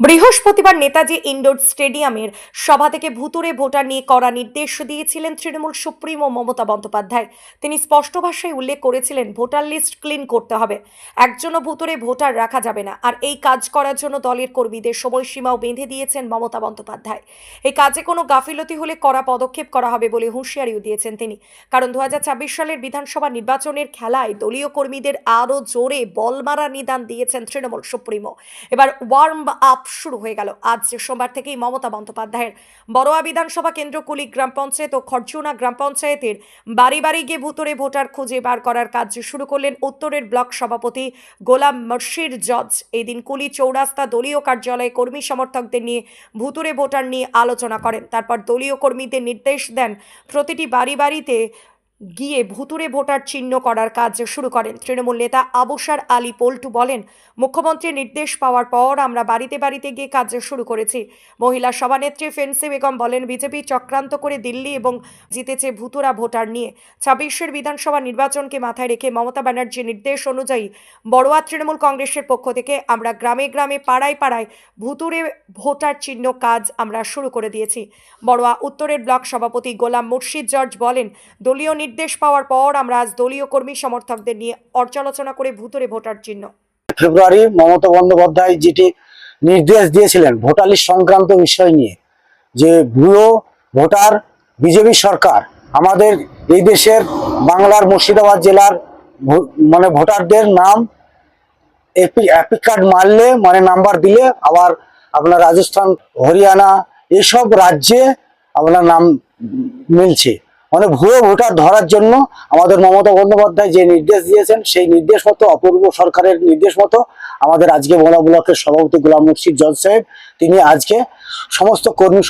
বৃহস্পতিবার নেতাজি ইন্ডোর স্টেডিয়ামের সভা থেকে ভুতুরে ভোটার নিয়ে করা নির্দেশ দিয়েছিলেন তৃণমূল সুপ্রিমো মমতা বন্দ্যোপাধ্যায়। তিনি স্পষ্ট ভাষায় উল্লেখ করেছিলেন, ভোটার লিস্ট ক্লিন করতে হবে। একজনও ভুতুরে ভোটার রাখা যাবে না। আর এই কাজ করার জন্য দলের কর্মীদের সময়সীমাও বেঁধে দিয়েছেন মমতা বন্দ্যোপাধ্যায়। এই কাজে কোনো গাফিলতি হলে কড়া পদক্ষেপ করা হবে বলে হুঁশিয়ারিও দিয়েছেন তিনি। কারণ দু হাজার ছাব্বিশ সালের বিধানসভা নির্বাচনের খেলায় দলীয় কর্মীদের আরও জোরে বল মারা নিদান দিয়েছেন তৃণমূল সুপ্রিমো। এবার ওয়ার্ম আপ শুরু হয়ে গেল। আজ সোমবার থেকেই মমতা বন্দ্যোপাধ্যায়ের বড়োয়া বিধানসভা কেন্দ্র কুলি গ্রাম পঞ্চায়েত ও খরচুনা গ্রাম পঞ্চায়েতের বাড়ি বাড়ি গিয়ে ভুতুরে ভোটার খুঁজে বার করার কাজ শুরু করলেন উত্তরের ব্লক সভাপতি গোলাম মর্শির জজ। এদিন কুলি চৌরাস্তা দলীয় কার্যালয়ে কর্মী সমর্থকদের নিয়ে ভুতুরে ভোটার নিয়ে আলোচনা করেন। তারপর দলীয় কর্মীদের নির্দেশ দেন প্রতিটি বাড়ি বাড়িতে গিয়ে ভুতুরে ভোটার চিহ্ন করার কাজ শুরু করেন তৃণমূল নেতা আবসার আলী পল্টু বলেন, মুখ্যমন্ত্রীর নির্দেশ পাওয়ার পর আমরা বাড়িতে বাড়িতে গিয়ে কাজ শুরু করেছি। মহিলা সভানেত্রী ফেন্সি বেগম বলেন, বিজেপি চক্রান্ত করে দিল্লি এবং জিতেছে ভুতুরা ভোটার নিয়ে। ছাব্বিশের বিধানসভা নির্বাচনকে মাথায় রেখে মমতা ব্যানার্জির নির্দেশ অনুযায়ী বড়োয়া তৃণমূল কংগ্রেসের পক্ষ থেকে আমরা গ্রামে গ্রামে পাড়ায় পাড়ায় ভুতুরে ভোটার চিহ্ন কাজ আমরা শুরু করে দিয়েছি। বড়োয়া উত্তরের ব্লক সভাপতি গোলাম মুর্শিদ জর্জ বলেন, দলীয় নির্দেশ পাওয়ার পর আমরা আজ দলীয় কর্মী সমর্থকদের নিয়ে পর্যালোচনা করে ভুতুরে ভোটার চিহ্ন। ফেব্রুয়ারি মমতা বন্দ্যোপাধ্যায় যেটি নির্দেশ দিয়েছিলেন ভোটার সংক্রান্ত বিষয় নিয়ে, যে ভুয়ো ভোটার বিজেপি সরকার আমাদের এই দেশের বাংলার মুর্শিদাবাদ জেলার মানে ভোটারদের নাম এপিক কার্ড মারলে মানে নাম্বার দিলে আবার আপনার রাজস্থান, হরিয়ানা, এসব রাজ্যে আপনার নাম মিলছে। মানে ভুয়ো ভোটার ধরার জন্য আমাদের মমতা বন্দ্যোপাধ্যায় যে নির্দেশ দিয়েছেন, সেই নির্দেশ মতো, অপূর্ব সরকারের নির্দেশ মতো আমাদের আজকে মোলা ব্লকের সভাপতি গোলাম মুর্শিদ জজ সাহেব, তিনি আজকে সমস্ত কর্মী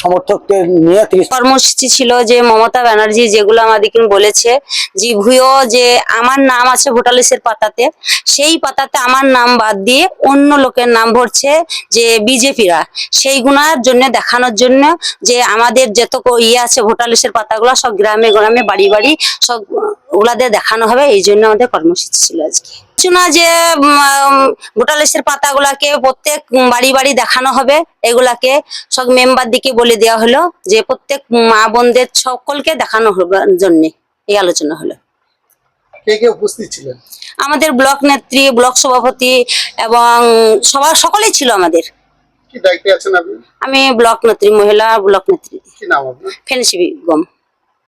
সমর্থকদের নিয়ে কর্মসূচি ছিল যে মমতা ব্যানার্জি যেগুলো আমাদেরকে বলেছে, যে ভুয়ো যে আমার নাম আছে ভোটার লিস্টের পাতাতে, সেই পাতাতে আমার নাম বাদ দিয়ে অন্য লোকের নাম ভরছে যে বিজেপিরা। সেইগুনার জন্য দেখানোর জন্য যে আমাদের যত ইয়ে আছে ভোটার লিস্টের পাতাগুলো সব গ্রামে গ্রামে বাড়ি বাড়ি সব ওগুলাদের দেখানো হবে এই জন্য আমাদের কর্মসূচি ছিল আজকে। কিছু না যে লিস্টের পাতাগুলাকে প্রত্যেক বাড়ি বাড়ি দেখানো হবে এগুলাকে সব মেম্বার দিকে বলে দেওয়া হলো যে প্রত্যেক মা বোনদের সকলকে দেখানো হবে জন্য এই আলোচনা হলো। উপস্থিত ছিলেন? আমাদের ব্লক নেত্রী ব্লক সভাপতি এবং সবার সকলেই ছিল আমাদের। আমি ব্লক নেত্রী মহিলা ব্লক নেত্রী। কি নাম আপনার? ফেন্সি বেগম